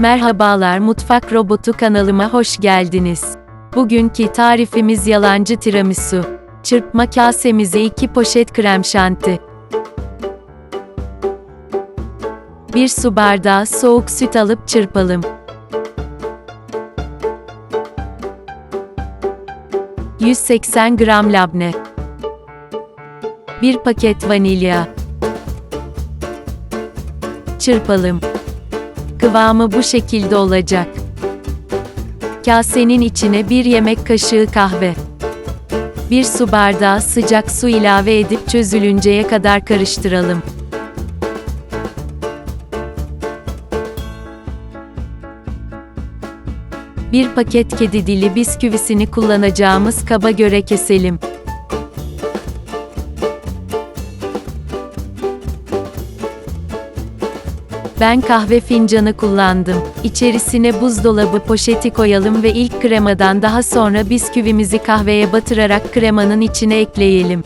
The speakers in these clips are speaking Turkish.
Merhabalar Mutfak Robotu kanalıma hoş geldiniz. Bugünkü tarifimiz yalancı tiramisu. Çırpma kasemize 2 poşet krem şanti. 1 su bardağı soğuk süt alıp çırpalım. ...180 gram labne. 1 paket vanilya. Çırpalım. Kıvamı bu şekilde olacak. Kasenin içine bir yemek kaşığı kahve. Bir su bardağı sıcak su ilave edip çözülünceye kadar karıştıralım. Bir paket kedi dili bisküvisini kullanacağımız kaba göre keselim. Ben kahve fincanı kullandım. İçerisine buzdolabı poşeti koyalım ve ilk kremadan daha sonra bisküvimizi kahveye batırarak kremanın içine ekleyelim.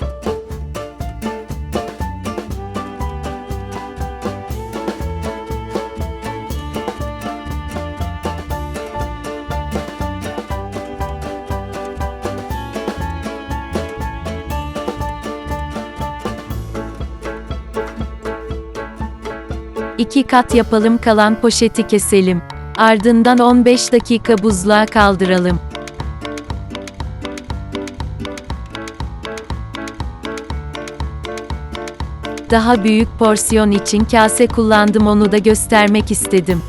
İki kat yapalım kalan poşeti keselim. Ardından 15 dakika buzluğa kaldıralım. Daha büyük porsiyon için kase kullandım onu da göstermek istedim.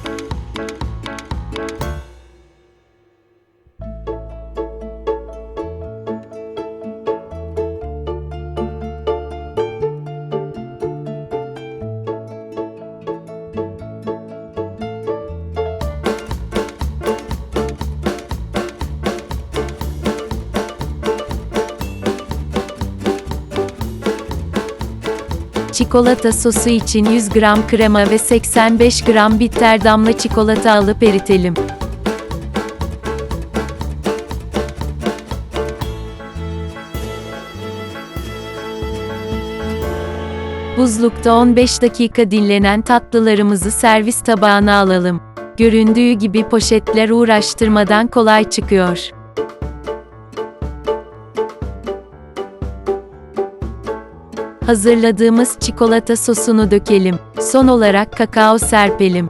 Çikolata sosu için 100 gram krema ve 85 gram bitter damla çikolata alıp eritelim. Buzlukta 15 dakika dinlenen tatlılarımızı servis tabağına alalım. Göründüğü gibi poşetler uğraştırmadan kolay çıkıyor. Hazırladığımız çikolata sosunu dökelim. Son olarak kakao serpelim.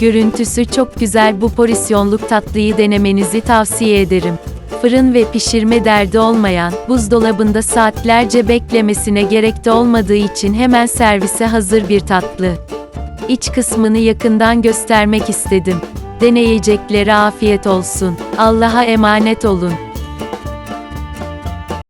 Görüntüsü çok güzel bu porsiyonluk tatlıyı denemenizi tavsiye ederim. Fırın ve pişirme derdi olmayan, buzdolabında saatlerce beklemesine gerek de olmadığı için hemen servise hazır bir tatlı. İç kısmını yakından göstermek istedim. Deneyeceklere afiyet olsun. Allah'a emanet olun.